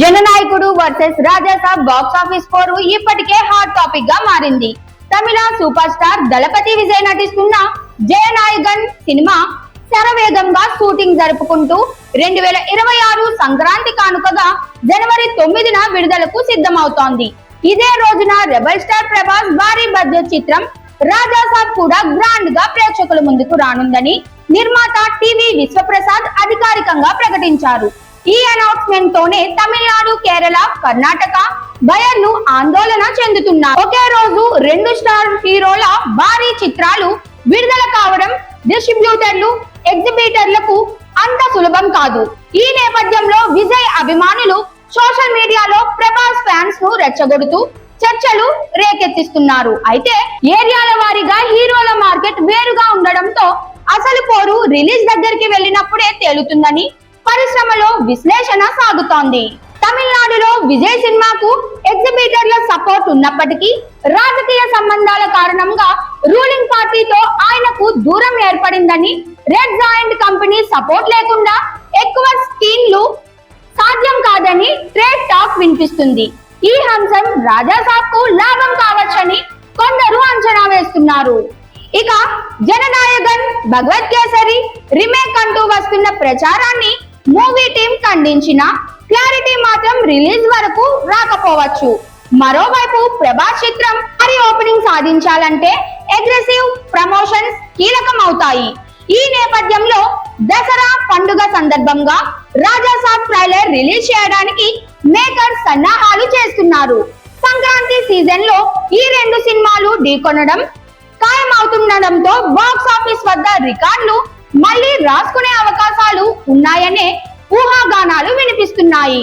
Jananayakudu versus Rajasaab box office పోరు ఇప్పటికే hot టాపిక్గా మారింది. తమిళ సూపర్ స్టార్ దళపతి విజయ్ నటిస్తున్న జయనాయగన్ సినిమా శరవేగంగా షూటింగ్ జరుపుకుంటూ రెండు వేల ఇరవై ఆరు సంక్రాంతి కానుకగా జనవరి తొమ్మిదిన విడుదలకు సిద్ధమవుతోంది. ఇదే రోజున రెబల్ స్టార్ ప్రభాస్ భారీ బడ్జెట్ చిత్రం రాజాసాబ్ కూడా గ్రాండ్గా ప్రేక్షకుల ముందుకు రానుందని నిర్మాత టీవీ విశ్వప్రసాద్ అధికారికంగా ప్రకటించారు. ఈ అనౌన్స్మెంట్ తోనే తమిళనాడు కేరళ కర్ణాటక బయర్లు ఆందోళన చెందుతున్నారు ఒకే రోజు రెండు స్టార్ హీరోల భారీ చిత్రాలు విడుదల కావడం డిస్ట్రిబ్యూటర్లు ఎగ్జిబిటర్లకు అంత సులభం కాదు. ఈ నేపథ్యంలో విజయ్ అభిమానులు సోషల్ మీడియాలో ప్రభాస్ ఫ్యాన్స్ను రెచ్చగొడుతూ చర్చలు రేకెత్తిస్తున్నారు. అయితే ఏరియాల వారీగా హీరోల మార్కెట్ వేరుగా ఉండడంతో అసలు పోరు రిలీజ్ దగ్గరికి వెళ్ళినప్పుడే తేలుతుందని పరిశ్రమలో విశ్లేషణ సాగుతోంది. తమిళనాడులో విజయ్ సినిమాకు ఎగ్జిబిటర్ల సపోర్ట్ ఉన్నప్పటికీ రాజకీయ సంబంధాల కారణంగా రూలింగ్ పార్టీతో ఆయనకు దూరం ఏర్పడిందని రెడ్ జాయింట్ కంపెనీ సపోర్ట్ లేకుండా ఎక్కువ స్కీన్లు సాధ్యం కాదని ట్రేడ్ టాక్ వినిపిస్తుంది. ఈ అంశం రాజాసాబ్కు లాభం కావచ్చని కొందరు అంచనా వేస్తున్నారు. ఇక జననాయకన్ భగవత్ కేసరి రీమేక్ అంటూ వస్తున్న ప్రచారాన్ని మూవీ టీం ఖండించిన క్లారిటీ మాత్రం రిలీజ్ వరకు రాకపోవచ్చు. మరోవైపు ప్రభాస్ చిత్రం మరి ఓపెనింగ్ సాధించాలంటే అగ్రెసివ్ ప్రమోషన్స్ కీలకం అవుతాయి ఈ నేపథ్యంలో దసరా పండుగ సందర్భంగా రాజాసాబ్ ట్రైలర్ రిలీజ్ చేయడానికి మేకర్స్ సన్నాహాలు చేస్తున్నారు. సంక్రాంతి సీజన్లో ఈ రెండు సినిమాలు ఢీకొనడం ఖాయమవుతుండడంతో బాక్స్ ఆఫీస్ వద్ద రికార్డులు మళ్ళీ రాసుకునే అవకాశం ఉన్నాయనే ఊహాగానాలు వినిపిస్తున్నాయి.